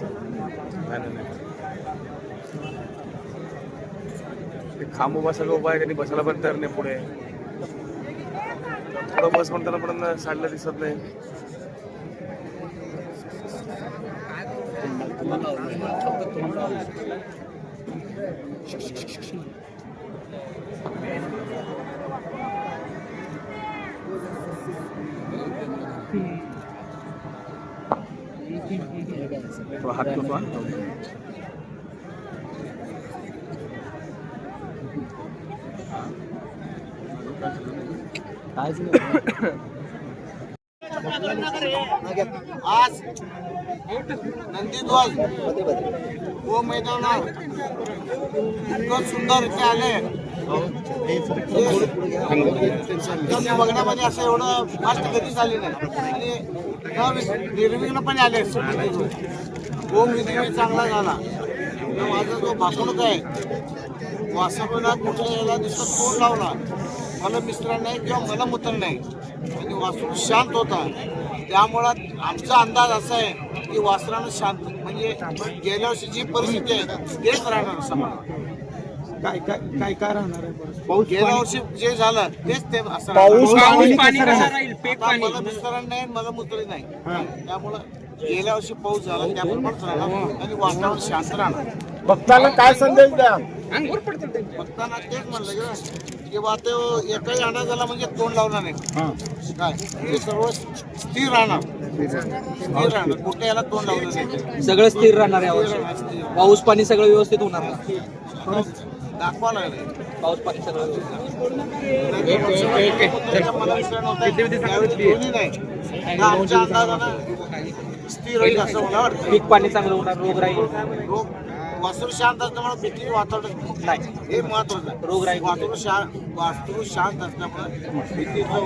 नाही नाही ते खांब सगळं उभा आहे त्यांनी बसायला पण तयार नाही पुढे. थोडं बस म्हणताना पण साडलं दिसत नाही. थोडा हात करतो हा. आज नंदीध्वज व मैदानावर इतकं सुंदर इथे आले बघण्यामध्ये असं एवढं फास्ट कधी झाली नाही. आणि न- निर्विघ्नपणे आले ओम विधी चांगला झाला. माझा जो भाकणूक आहे वासरूला कुठल्या दिवसात तोड लावला. मला मिस्त्र नाही किंवा मला मूत्र नाही. आणि वासरू शांत होता. त्यामुळं आमचा अंदाज असा आहे की वासरानं शांत म्हणजे गेल्या वर्षी जी परिस्थिती आहे तेच राहणार समाज काय काय काय काय राहणार आहे बरं? पाऊस गेल्या वर्षी जे झालं तेच ते असं पाऊस राहणार. पाणी पाणी कसं कसं राहणार? राहील? पेक आता पाणी. मला मिस्टरांना नाही मला मूत्र नाही. त्यामुळं गेल्या वर्षी पाऊस झाला त्याप्रमाणेच राहणार आणि वातावरण शांत राहणार. भक्ताला काय संदेश द्या? अंगूर ते. बघताना तेच म्हणलं की बा ते एकाही अंदाज झाला म्हणजे तोंड लावणार नाही. काय? ते सर्व स्थिर राहणार. स्थिर राहणार. कुठे याला तोंड लावलं नाही. सगळं स्थिर राहणार यावर्षी. पाऊस पाणी सगळं व्यवस्थित होणार ना दाखवा लागले. पाऊस स्थिर होईल असं मला वाटतं. पीक पाणी चांगलं होणार रोग राहील? रोग वास्तू शांत असल्यामुळे भीती वातावरण नाही. हे महत्वाचं आहे. रोगराई वास्तू शांत वास्तू शांत असल्यामुळे भीतीचं